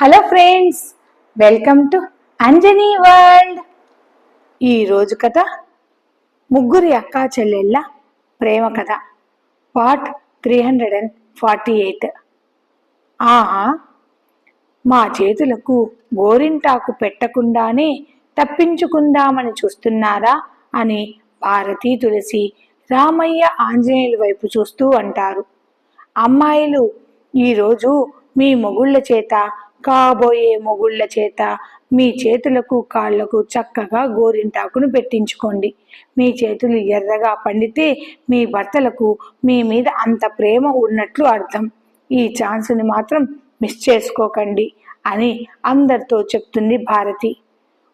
Hello friends welcome to Anjani world. ఈరోజు కథ ముగ్గురి అక్కా చెల్లెళ్ళ ప్రేమ కథ. Part three hundred and forty eight. ఆహా మా చేతులకు గోరింటాకు పెట్టకుండానే తప్పించుకుందామని చూస్తున్నారా అని భారతీ తులసి రామయ్య ఆంజనేయుల వైపు చూస్తూ అంటారు. అమ్మాయిలు ఈరోజు మీ మొగుళ్ళ చేత కాబోయే మొగుళ్ళ చేత మీ చేతులకు కాళ్ళకు చక్కగా గోరింటాకును పెట్టించుకోండి. మీ చేతులు ఎర్రగా పండితే మీ భర్తలకు మీ మీద అంత ప్రేమ ఉన్నట్లు అర్థం. ఈ ఛాన్స్ని మాత్రం మిస్ చేసుకోకండి అని అందరితో చెప్తుంది భారతి.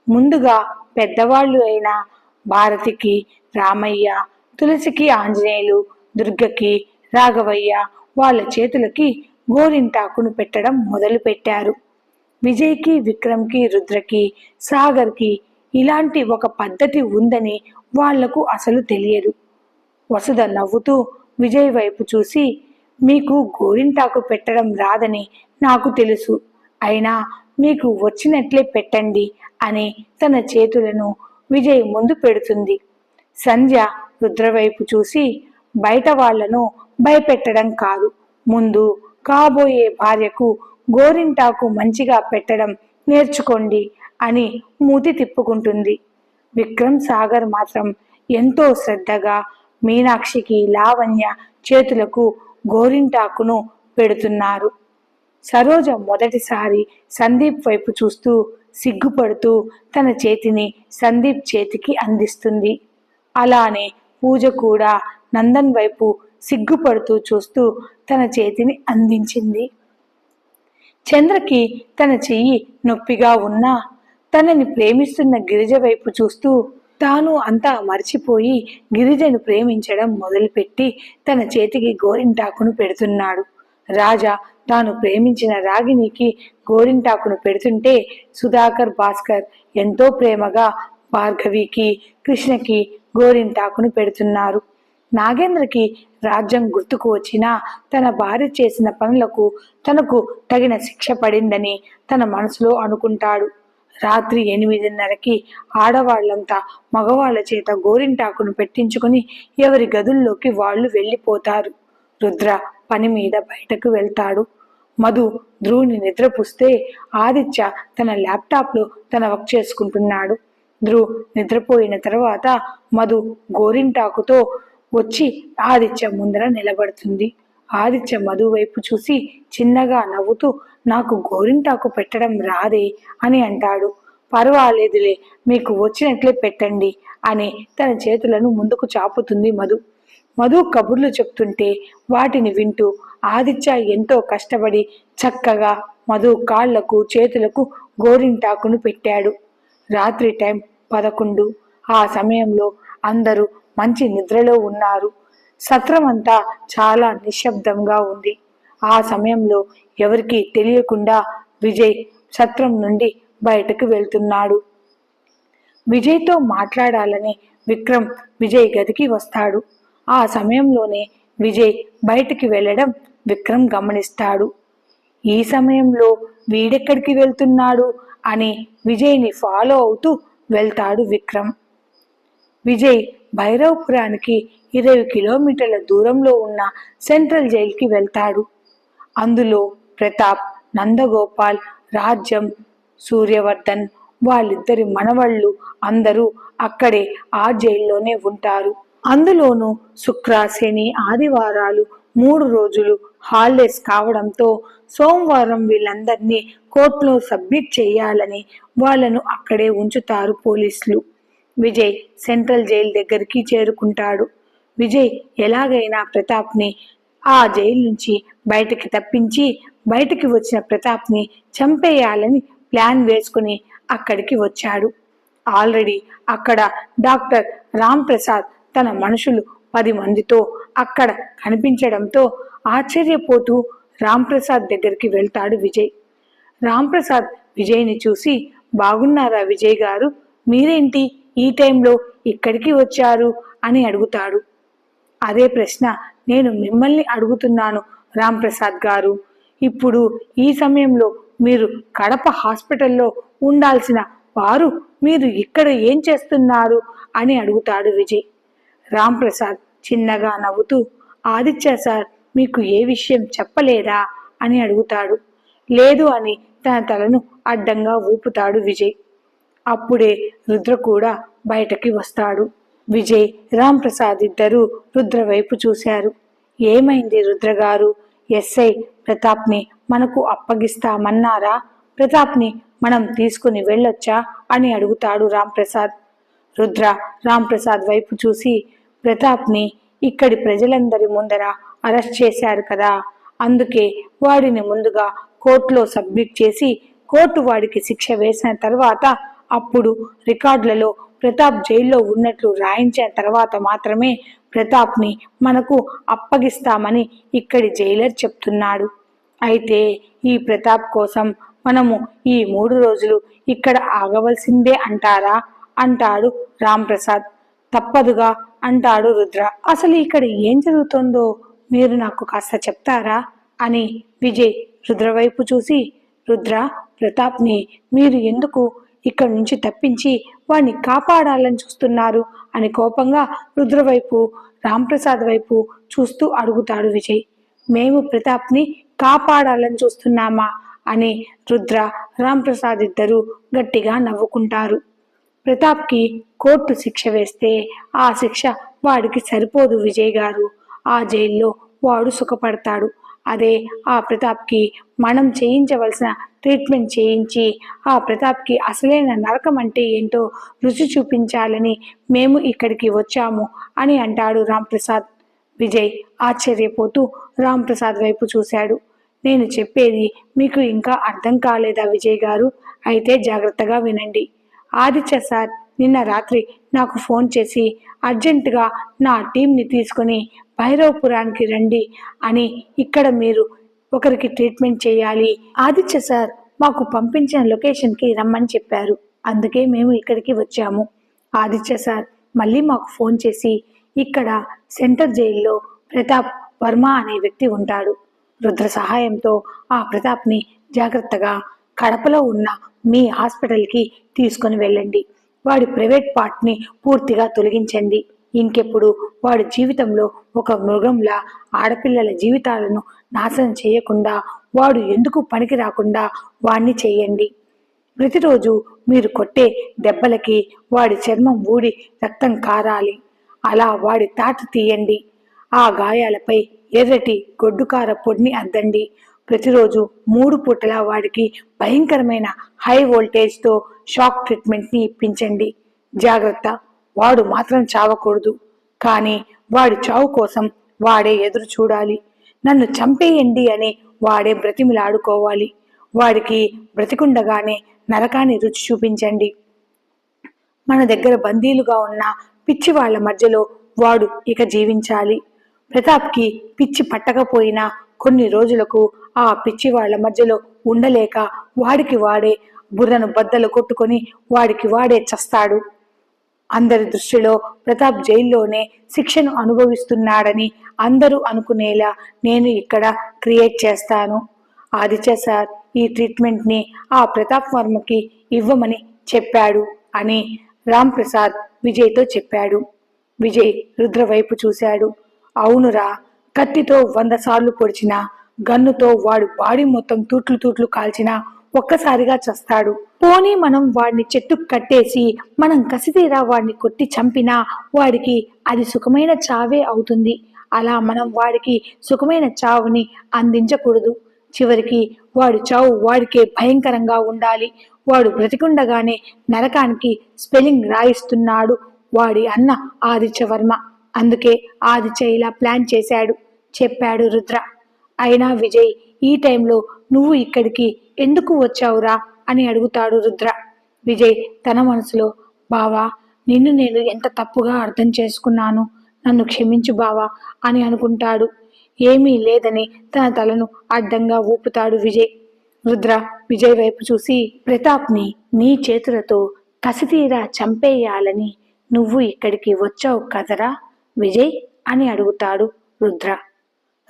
ముందుగా పెద్దవాళ్ళు అయిన భారతికి రామయ్య తులసికి ఆంజనేయులు దుర్గకి రాఘవయ్య వాళ్ళ చేతులకి గోరింటాకును పెట్టడం మొదలుపెట్టారు. విజయ్కి విక్రమ్కి రుద్రకి సాగర్కి ఇలాంటి ఒక పద్ధతి ఉందని వాళ్ళకు అసలు తెలియదు. వసుధ నవ్వుతూ విజయ్ వైపు చూసి మీకు గోరింటాకు పెట్టడం రాదని నాకు తెలుసు. అయినా మీకు వచ్చినట్లే పెట్టండి అని తన చేతులను విజయ్ ముందు పెడుతుంది. సంధ్య రుద్రవైపు చూసి బయట వాళ్ళను భయపెట్టడం కాదు. ముందు కాబోయే భార్యకు గోరింటాకు మంచిగా పెట్టడం నేర్చుకోండి అని మూతి తిప్పుకుంటుంది. విక్రమ్ సాగర్ మాత్రం ఎంతో శ్రద్ధగా మీనాక్షికి లావణ్య చేతులకు గోరింటాకును పెడుతున్నారు. సరోజ మొదటిసారి సందీప్ వైపు చూస్తూ సిగ్గుపడుతూ తన చేతిని సందీప్ చేతికి అందిస్తుంది. అలానే పూజ కూడా నందన్ వైపు సిగ్గుపడుతూ చూస్తూ తన చేతిని అందించింది. చంద్రకి తన చెయ్యి నొప్పిగా ఉన్నా తనని ప్రేమిస్తున్న గిరిజ వైపు చూస్తూ తాను అంతా మర్చిపోయి గిరిజను ప్రేమించడం మొదలుపెట్టి తన చేతికి గోరింటాకును పెడుతున్నాడు. రాజా తాను ప్రేమించిన రాగినికి గోరింటాకును పెడుతుంటే సుధాకర్ భాస్కర్ ఎంతో ప్రేమగా భార్గవికి కృష్ణకి గోరింటాకును పెడుతున్నారు. నాగేంద్రకి రాజ్యం గుర్తుకు వచ్చినా తన భార్య చేసిన పనులకు తనకు తగిన శిక్ష పడిందని తన మనసులో అనుకుంటాడు. రాత్రి ఎనిమిదిన్నరకి ఆడవాళ్ళంతా మగవాళ్ళ చేత గోరింటాకును పెట్టించుకుని ఎవరి గదుల్లోకి వాళ్ళు వెళ్ళిపోతారు. రుద్ర పని మీద బయటకు వెళ్తాడు. మధు ధ్రువుని నిద్రపుస్తే ఆదిత్య తన ల్యాప్టాప్లో తన వర్క్ చేసుకుంటున్నాడు. ధ్రువ్ నిద్రపోయిన తర్వాత మధు గోరింటాకుతో వచ్చి ఆదిత్య ముందర నిలబడుతుంది. ఆదిత్య మధు వైపు చూసి చిన్నగా నవ్వుతూ నాకు గోరింటాకు పెట్టడం రాదే అని అంటాడు. పర్వాలేదులే మీకు వచ్చినట్లే పెట్టండి అని తన చేతులను ముందుకు చాపుతుంది మధు. మధు కబుర్లు చెప్తుంటే వాటిని వింటూ ఆదిత్య ఎంతో కష్టపడి చక్కగా మధు కాళ్ళకు చేతులకు గోరింటాకును పెట్టాడు. రాత్రి టైం పదకొండు. ఆ సమయంలో అందరూ మంచి నిద్రలో ఉన్నారు. సత్రమంతా చాలా నిశ్శబ్దంగా ఉంది. ఆ సమయంలో ఎవరికీ తెలియకుండా విజయ్ సత్రం నుండి బయటకు వెళ్తున్నాడు. విజయ్తో మాట్లాడాలని విక్రమ్ విజయ్ గదికి వస్తాడు. ఆ సమయంలోనే విజయ్ బయటికి వెళ్ళడం విక్రమ్ గమనిస్తాడు. ఈ సమయంలో వీడెక్కడికి వెళ్తున్నాడు అని విజయ్ని ఫాలో అవుతూ వెళ్తాడు విక్రమ్. విజయ్ భైరవపురానికి ఇరవై కిలోమీటర్ల దూరంలో ఉన్న సెంట్రల్ జైలుకి వెళ్తాడు. అందులో ప్రతాప్ నందగోపాల్ రాజ్యం సూర్యవర్ధన్ వాళ్ళిద్దరి మనవళ్ళు అందరూ అక్కడే ఆ జైల్లోనే ఉంటారు. అందులోనూ శుక్ర శని ఆదివారాలు మూడు రోజులు హాలిడేస్ కావడంతో సోమవారం వీళ్ళందరినీ కోర్టులో సబ్మిట్ చేయాలని వాళ్ళను అక్కడే ఉంచుతారు పోలీసులు. విజయ్ సెంట్రల్ జైలు దగ్గరికి చేరుకుంటాడు. విజయ్ ఎలాగైనా ప్రతాప్ని ఆ జైలు నుంచి బయటికి తప్పించి బయటికి వచ్చిన ప్రతాప్ని చంపేయాలని ప్లాన్ వేసుకుని అక్కడికి వచ్చాడు. ఆల్రెడీ అక్కడ డాక్టర్ రామ్ ప్రసాద్ తన మనుషులు పది మందితో అక్కడ కనిపించడంతో ఆశ్చర్యపోతూ రామ్ ప్రసాద్ దగ్గరికి వెళ్తాడు విజయ్. రామ్ ప్రసాద్ విజయ్ని చూసి బాగున్నారా విజయ్ గారు? మీరేంటి? ఈ టైంలో ఇక్కడికి వచ్చారు అని అడుగుతాడు. అదే ప్రశ్న నేను మిమ్మల్ని అడుగుతున్నాను రాంప్రసాద్ గారు. ఇప్పుడు ఈ సమయంలో మీరు కడప హాస్పిటల్లో ఉండాల్సిన వారు మీరు ఇక్కడ ఏం చేస్తున్నారు అని అడుగుతాడు విజయ్. రాంప్రసాద్ చిన్నగా నవ్వుతూ ఆదిత్య సార్ మీకు ఏ విషయం చెప్పలేదా? అని అడుగుతాడు. లేదు అని తన తలను అడ్డంగా ఊపుతాడు విజయ్. అప్పుడే రుద్ర కూడా బయటకి వస్తాడు. విజయ్ రామ్ ప్రసాద్ ఇద్దరు రుద్ర వైపు చూశారు. ఏమైంది రుద్ర గారు? ఎస్ఐ ప్రతాప్ని మనకు అప్పగిస్తామన్నారా? ప్రతాప్ని మనం తీసుకుని వెళ్ళొచ్చా? అని అడుగుతాడు రామ్ ప్రసాద్. రుద్ర రామ్ ప్రసాద్ వైపు చూసి ప్రతాప్ని ఇక్కడి ప్రజలందరి ముందర అరెస్ట్ చేశారు కదా? అందుకే వాడిని ముందుగా కోర్టులో సబ్మిట్ చేసి కోర్టు వాడికి శిక్ష వేసిన తర్వాత అప్పుడు రికార్డులలో ప్రతాప్ జైల్లో ఉన్నట్లు రాయించిన తర్వాత మాత్రమే ప్రతాప్ని మనకు అప్పగిస్తామని ఇక్కడి జైలర్ చెప్తున్నాడు. అయితే ఈ ప్రతాప్ కోసం మనము ఈ మూడు రోజులు ఇక్కడ ఆగవలసిందే అంటారా? అంటాడు రాంప్రసాద్. తప్పదుగా అంటాడు రుద్ర. అసలు ఇక్కడ ఏం జరుగుతుందో మీరు నాకు కాస్త చెప్తారా? అని విజయ్ రుద్ర వైపు చూసి రుద్ర ప్రతాప్ని మీరు ఎందుకు ఇక్కడి నుంచి తప్పించి వాణ్ణి కాపాడాలని చూస్తున్నారు అని కోపంగా రుద్రవైపు రాంప్రసాద్ వైపు చూస్తూ అడుగుతాడు విజయ్. మేము ప్రతాప్ని కాపాడాలని చూస్తున్నామా? అని రుద్ర రాంప్రసాద్ ఇద్దరు గట్టిగా నవ్వుకుంటారు. ప్రతాప్కి కోర్టు శిక్ష వేస్తే ఆ శిక్ష వాడికి సరిపోదు విజయ్ గారు. ఆ జైల్లో వాడు సుఖపడతాడు. అదే ఆ ప్రతాప్కి మనం చేయించవలసిన ట్రీట్మెంట్ చేయించి ఆ ప్రతాప్కి అసలైన నరకం అంటే ఏంటో రుచి చూపించాలని మేము ఇక్కడికి వచ్చాము అని అంటాడు రాంప్రసాద్. విజయ్ ఆశ్చర్యపోతూ రాంప్రసాద్ వైపు చూశాడు. నేను చెప్పేది మీకు ఇంకా అర్థం కాలేదా విజయ్ గారు? అయితే జాగ్రత్తగా వినండి. ఆదిత్య సార్ నిన్న రాత్రి నాకు ఫోన్ చేసి అర్జెంటుగా నా టీంని తీసుకొని భైరవపురానికి రండి అని ఇక్కడ మీరు ఒకరికి ట్రీట్మెంట్ చేయాలి. ఆదిత్య సార్ మాకు పంపించిన లొకేషన్కి రమ్మని చెప్పారు. అందుకే మేము ఇక్కడికి వచ్చాము. ఆదిత్య సార్ మళ్ళీ మాకు ఫోన్ చేసి ఇక్కడ సెంటర్ జైల్లో ప్రతాప్ వర్మ అనే వ్యక్తి ఉంటాడు. రుద్ర సహాయంతో ఆ ప్రతాప్ని జాగ్రత్తగా కడపలో ఉన్న మీ హాస్పిటల్కి తీసుకొని వెళ్ళండి. వాడి ప్రైవేట్ పార్ట్ని పూర్తిగా తొలగించండి. ఇంకెప్పుడు వాడి జీవితంలో ఒక మృగంలా ఆడపిల్లల జీవితాలను నాశనం చేయకుండా వాడు ఎందుకు పనికి రాకుండా వాణ్ణి చేయండి. ప్రతిరోజు మీరు కొట్టే దెబ్బలకి వాడి చర్మం ఊడి రక్తం కారాలి. అలా వాడి తాట తీయండి. ఆ గాయాలపై ఎర్రటి గొడ్డుకార పొడిని అద్దండి. ప్రతిరోజు మూడు పూటలా వాడికి భయంకరమైన హై వోల్టేజ్తో షాక్ ట్రీట్మెంట్ని ఇప్పించండి. జాగ్రత్త వాడు మాత్రం చావకూడదు. కానీ వాడి చావు కోసం వాడే ఎదురు చూడాలి. నన్ను చంపేయండి అని వాడే బ్రతిమిలాడుకోవాలి. వాడికి బ్రతికుండగానే నరకాన్ని రుచి చూపించండి. మన దగ్గర బందీలుగా ఉన్న పిచ్చి వాళ్ళ మధ్యలో వాడు ఇక జీవించాలి. ప్రతాప్కి పిచ్చి పట్టకపోయినా కొన్ని రోజులకు ఆ పిచ్చి వాళ్ళ మధ్యలో ఉండలేక వాడికి వాడే బుర్రను బద్దలు కొట్టుకొని వాడికి వాడే చస్తాడు. అందరి దృష్టిలో ప్రతాప్ జైల్లోనే శిక్షను అనుభవిస్తున్నాడని అందరూ అనుకునేలా నేను ఇక్కడ క్రియేట్ చేస్తాను. ఆదిత్య సార్ ఈ ట్రీట్మెంట్ని ఆ ప్రతాప్ వర్మకి ఇవ్వమని చెప్పాడు అని రామ్ ప్రసాద్ విజయ్తో చెప్పాడు. విజయ్ రుద్ర వైపు చూశాడు. అవునురా కత్తితో వంద సార్లు పొడిచినా గన్నుతో వాడు బాడీ మొత్తం తూట్లు తూట్లు కాల్చినా ఒక్కసారిగా చస్తాడు. పోనీ మనం వాడిని చెట్టుకు కట్టేసి మనం కసితీరా వాడిని కొట్టి చంపినా వాడికి అది సుఖమైన చావే అవుతుంది. అలా మనం వాడికి సుఖమైన చావుని అందించకూడదు. చివరికి వాడి చావు వాడికే భయంకరంగా ఉండాలి. వాడు బ్రతికుండగానే నరకానికి స్పెల్లింగ్ రాయిస్తున్నాడు వాడి అన్న ఆదిత్యవర్మ అందుకే ఆదిత్య ప్లాన్ చేశాడు. చెప్పాడు రుద్ర. అయినా విజయ్ ఈ టైంలో నువ్వు ఇక్కడికి ఎందుకు వచ్చావురా అని అడుగుతాడు రుద్ర. విజయ్ తన మనసులో బావా నిన్ను నేను ఎంత తప్పుగా అర్థం చేసుకున్నాను? నన్ను క్షమించు బావా అని అనుకుంటాడు. ఏమీ లేదని తన తలను అడ్డంగా ఊపుతాడు విజయ్. రుద్ర విజయ్ వైపు చూసి ప్రతాప్ని నీ చేతులతో కసితీరా చంపేయాలని నువ్వు ఇక్కడికి వచ్చావు కదరా? విజయ్ అని అడుగుతాడు రుద్ర.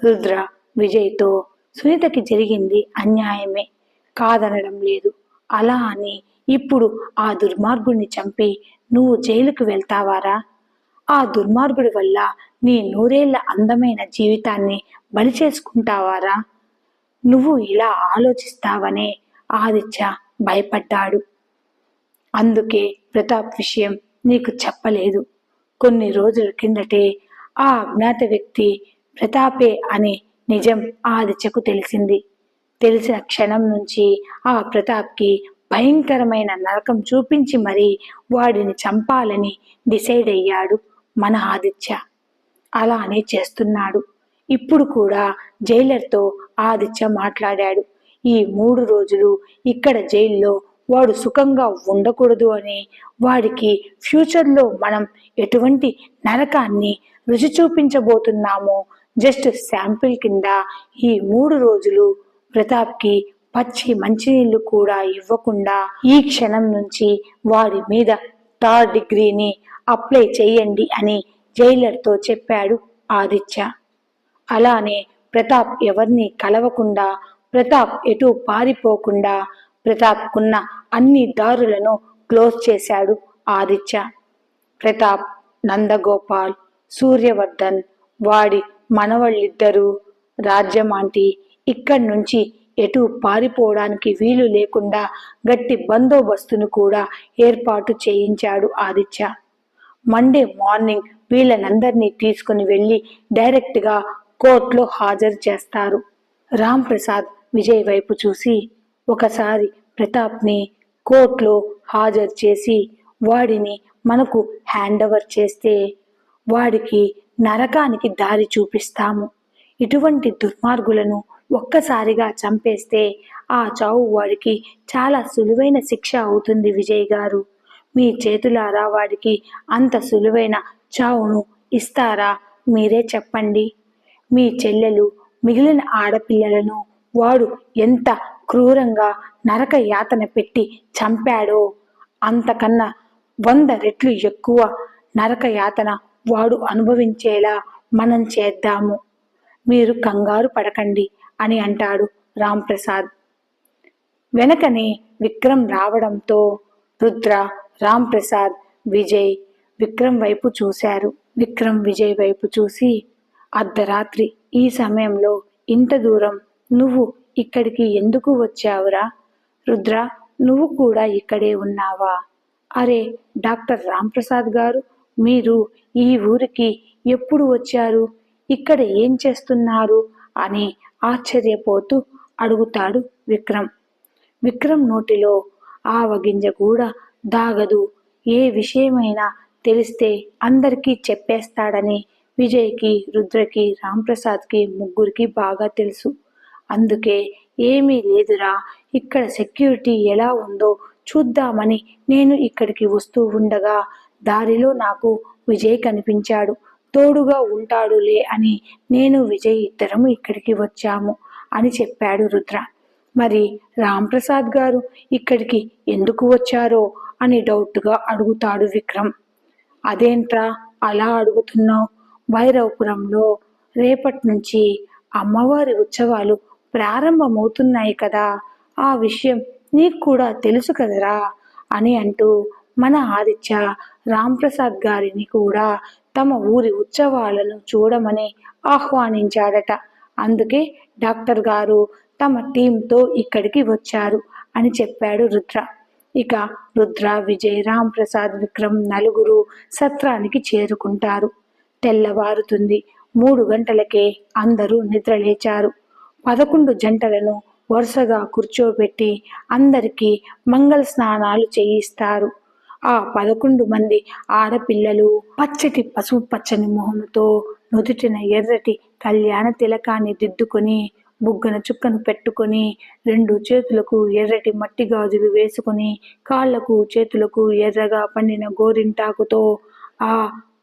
రుద్ర విజయ్తో సునీతకి జరిగింది అన్యాయమే. కాదనడం లేదు. అలా అని ఇప్పుడు ఆ దుర్మార్గుడిని చంపి నువ్వు జైలుకు వెళ్తావారా? ఆ దుర్మార్గుడి వల్ల నీ నూరేళ్ళ అందమైన జీవితాన్ని బలి చేసుకుంటావారా నువ్వు ఇలా ఆలోచిస్తావనే ఆదిత్య భయపడ్డాడు. అందుకే ప్రతాప్ విషయం నీకు చెప్పలేదు. కొన్ని రోజుల కిందటే ఆ అజ్ఞాత వ్యక్తి ప్రతాపే అని నిజం ఆదిత్యకు తెలిసింది. తెలిసిన క్షణం నుంచి ఆ ప్రతాప్కి భయంకరమైన నరకం చూపించి మరీ వాడిని చంపాలని డిసైడ్ అయ్యాడు మన ఆదిత్య. అలానే చేస్తున్నాడు. ఇప్పుడు కూడా జైలర్తో ఆదిత్య మాట్లాడాడు. ఈ మూడు రోజులు ఇక్కడ జైల్లో వాడు సుఖంగా ఉండకూడదు అని వాడికి ఫ్యూచర్లో మనం ఎటువంటి నరకాన్ని రుచి చూపించబోతున్నామో జస్ట్ శాంపిల్ కింద ఈ మూడు రోజులు ప్రతాప్కి పచ్చి మంచినీళ్ళు కూడా ఇవ్వకుండా ఈ క్షణం నుంచి వాడి మీద థర్డ్ డిగ్రీని అప్లై చేయండి అని జైలర్తో చెప్పాడు ఆదిత్య. అలానే ప్రతాప్ ఎవరిని కలవకుండా ప్రతాప్ ఎటు పారిపోకుండా ప్రతాప్కున్న అన్ని దారులను క్లోజ్ చేశాడు ఆదిత్య. ప్రతాప్ నందగోపాల్ సూర్యవర్ధన్ వాడి మనవళ్ళిద్దరూ రాజ్యమాంటి ఇక్కడి నుంచి ఎటు పారిపోవడానికి వీలు లేకుండా గట్టి బందోబస్తును కూడా ఏర్పాటు చేయించాడు ఆదిత్య. మండే మార్నింగ్ వీళ్ళనందరినీ తీసుకుని వెళ్ళి డైరెక్ట్గా కోర్టులో హాజరు చేస్తారు. రామ్ ప్రసాద్ విజయ్ వైపు చూసి ఒకసారి ప్రతాప్ని కోర్టులో హాజరు చేసి వాడిని మనకు హ్యాండ్ ఓవర్ చేస్తే వాడికి నరకానికి దారి చూపిస్తాము. ఇటువంటి దుర్మార్గులను ఒక్కసారిగా చంపేస్తే ఆ చావు వాడికి చాలా సులువైన శిక్ష అవుతుంది విజయ్ గారు. మీ చేతులారా వాడికి అంత సులువైన చావును ఇస్తారా? మీరే చెప్పండి. మీ చెల్లెలు మిగిలిన ఆడపిల్లలను వాడు ఎంత క్రూరంగా నరక యాతన పెట్టి చంపాడో. అంతకన్నా వంద రెట్లు ఎక్కువ నరక యాతన వాడు అనుభవించేలా మనం చేద్దాము. మీరు కంగారు పడకండి అని అంటాడు రాంప్రసాద్. వెనకనే విక్రమ్ రావడంతో రుద్ర రాంప్రసాద్ విజయ్ విక్రమ్ వైపు చూశారు. విక్రమ్ విజయ్ వైపు చూసి అర్ధరాత్రి ఈ సమయంలో ఇంత దూరం నువ్వు ఇక్కడికి ఎందుకు వచ్చావురా? రుద్ర నువ్వు కూడా ఇక్కడే ఉన్నావా? అరే డాక్టర్ రాంప్రసాద్ గారు మీరు ఈ ఊరికి ఎప్పుడు వచ్చారు? ఇక్కడ ఏం చేస్తున్నారు? అని ఆశ్చర్యపోతూ అడుగుతాడు విక్రమ్. విక్రమ్ నోటిలో ఆవగింజ కూడా దాగదు. ఏ విషయమైనా తెలిస్తే అందరికీ చెప్పేస్తాడని విజయ్కి రుద్రకి రాంప్రసాద్కి ముగ్గురికి బాగా తెలుసు. అందుకే ఏమీ లేదురా. ఇక్కడ సెక్యూరిటీ ఎలా ఉందో చూద్దామని నేను ఇక్కడికి వస్తూ ఉండగా దారిలో నాకు విజయ్ కనిపించాడు. తోడుగా ఉంటాడులే అని నేను విజయ్ ఇద్దరము ఇక్కడికి వచ్చాము అని చెప్పాడు రుద్ర. మరి రాంప్రసాద్ గారు ఇక్కడికి ఎందుకు వచ్చారో అని డౌట్గా అడుగుతాడు విక్రమ్. అదేంట్రా అలా అడుగుతున్నావు? భైరవపురంలో రేపటి నుంచి అమ్మవారి ఉత్సవాలు ప్రారంభమవుతున్నాయి కదా ఆ విషయం నీకు కూడా తెలుసు కదరా అని అంటూ మన ఆదిత్య రాంప్రసాద్ గారిని కూడా తమ ఊరి ఉత్సవాలను చూడమని ఆహ్వానించాడట. అందుకే డాక్టర్ గారు తమ టీంతో ఇక్కడికి వచ్చారు అని చెప్పాడు రుద్ర. ఇక రుద్ర విజయ్ రాంప్రసాద్ విక్రమ్ నలుగురు సత్రానికి చేరుకుంటారు. తెల్లవారుతుంది. మూడు గంటలకే అందరూ నిద్రలేచారు. పదకొండు జంటలను వరుసగా కూర్చోబెట్టి అందరికీ మంగళ స్నానాలు చేయిస్తారు. ఆ పదకొండు మంది ఆడపిల్లలు పచ్చటి పసుపు పచ్చని మొహంతో నుదుటిన ఎర్రటి కళ్యాణ తిలకాన్ని దిద్దుకొని బుగ్గన చుక్కను పెట్టుకొని రెండు చేతులకు ఎర్రటి మట్టి గాజులు వేసుకొని కాళ్ళకు చేతులకు ఎర్రగా పండిన గోరింటాకుతో ఆ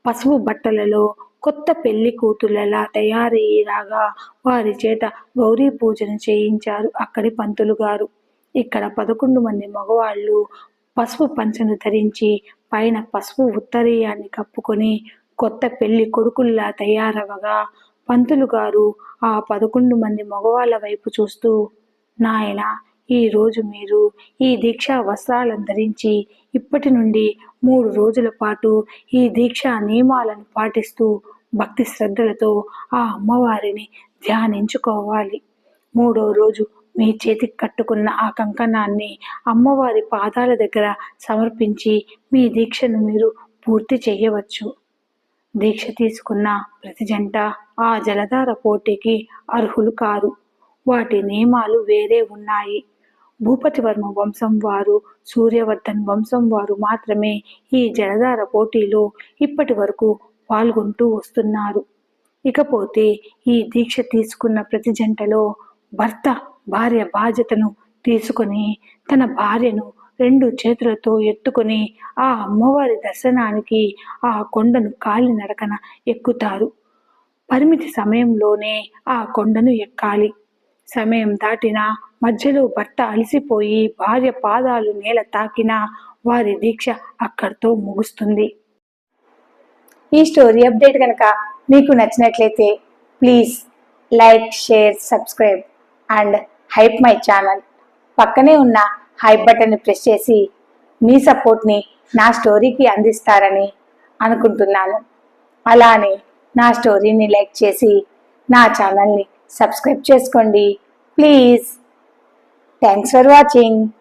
పసుపు బట్టలలో కొత్త పెళ్ళి కూతుళ్ళలా తయారయ్యేలాగా వారి చేత గౌరీ పూజను చేయించారు అక్కడి పంతులు గారు. ఇక్కడ పదకొండు మంది మగవాళ్ళు పసుపు పంచను ధరించి పైన పసుపు ఉత్తరీయాన్ని కప్పుకొని కొత్త పెళ్ళి కొడుకుల్లా తయారవగా పంతులు గారు ఆ పదకొండు మంది మగవాళ్ళ వైపు చూస్తూ నాయన ఈ రోజు మీరు ఈ దీక్షా వస్త్రాలను ధరించి ఇప్పటి నుండి మూడు రోజుల పాటు ఈ దీక్షా నియమాలను పాటిస్తూ భక్తి శ్రద్ధలతో ఆ అమ్మవారిని ధ్యానించుకోవాలి. మూడో రోజు మీ చేతికి కట్టుకున్న ఆ కంకణాన్ని అమ్మవారి పాదాల దగ్గర సమర్పించి మీ దీక్షను మీరు పూర్తి చేయవచ్చు. దీక్ష తీసుకున్న ప్రతి జంట ఆ జలధార పోటీకి అర్హులు కారు. వాటి నియమాలు వేరే ఉన్నాయి. భూపతివర్మ వంశం వారు సూర్యవర్ధన్ వంశం వారు మాత్రమే ఈ జలధార పోటీలో ఇప్పటి వరకు పాల్గొంటూ వస్తున్నారు. ఇకపోతే ఈ దీక్ష తీసుకున్న ప్రతి జంటలో భర్త భార్య బాధ్యతను తీసుకొని తన భార్యను రెండు చేతులతో ఎత్తుకొని ఆ అమ్మవారి దర్శనానికి ఆ కొండను కాలినడకన ఎక్కుతారు. పరిమితి సమయంలోనే ఆ కొండను ఎక్కాలి. సమయం దాటినా మధ్యలో భర్త అలసిపోయి భార్య పాదాలు నేల తాకినా వారి దీక్ష అక్కడితో ముగుస్తుంది. ఈ స్టోరీ అప్డేట్ కనుక మీకు నచ్చినట్లయితే please like share subscribe and hype my channel. పక్కనే ఉన్న హైప్ బటన్ని ప్రెస్ చేసి మీ సపోర్ట్ని నా స్టోరీకి అందిస్తారని అనుకుంటున్నాను. అలానే నా స్టోరీని లైక్ చేసి నా ఛానల్ని సబ్స్క్రైబ్ చేసుకోండి. Please. Thanks for watching.